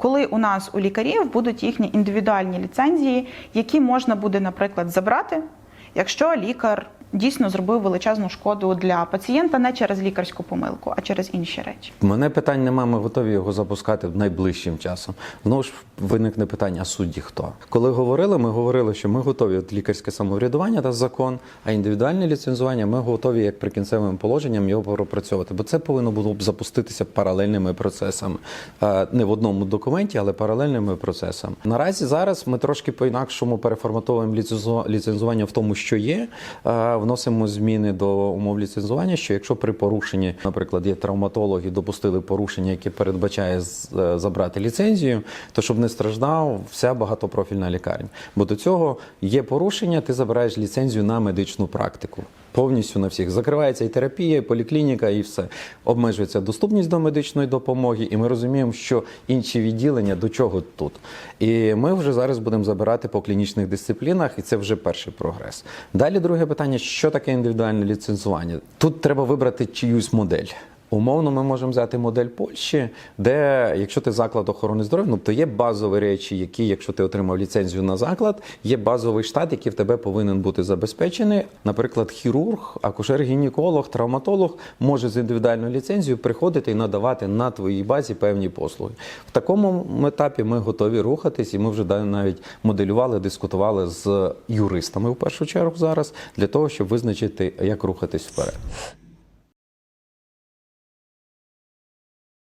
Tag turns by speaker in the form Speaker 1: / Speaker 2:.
Speaker 1: коли у нас у лікарів будуть їхні індивідуальні ліцензії, які можна буде, наприклад, забрати, якщо лікар дійсно зробив величезну шкоду для пацієнта не через лікарську помилку, а через інші речі.
Speaker 2: Мене питань немає, ми готові його запускати найближчим часом. Знову ж виникне питання, судді хто? Коли говорили, ми говорили, що ми готові от лікарське самоврядування та закон, а індивідуальне ліцензування ми готові як прикінцевим положенням його пропрацьовувати. Бо це повинно було б запуститися паралельними процесами. Е, Не в одному документі, але паралельними процесами. Наразі зараз ми трошки по-інакшому переформатовуємо ліцензу- ліцензування в тому, що є. Вносимо зміни до умов ліцензування, що якщо при порушенні, наприклад, є травматологи, допустили порушення, яке передбачає е, забрати ліцензію, то щоб не страждав вся багатопрофільна лікарня. Бо до цього є порушення, ти забираєш ліцензію на медичну практику. Повністю на всіх закривається і терапія, і поліклініка, і все обмежується доступність до медичної допомоги. І ми розуміємо, що інші відділення до чого тут. І ми вже зараз будемо забирати по клінічних дисциплінах, і це вже перший прогрес. Далі друге питання: що таке індивідуальне ліцензування? Тут треба вибрати чиюсь модель. Умовно, ми можемо взяти модель Польщі, де, якщо ти заклад охорони здоров'я, ну то є базові речі, які, якщо ти отримав ліцензію на заклад, є базовий штат, який в тебе повинен бути забезпечений. Наприклад, хірург, акушер-гінеколог, травматолог може з індивідуальною ліцензією приходити і надавати на твоїй базі певні послуги. В такому етапі ми готові рухатись, і ми вже навіть моделювали, дискутували з юристами в першу чергу зараз для того, щоб визначити, як рухатись вперед.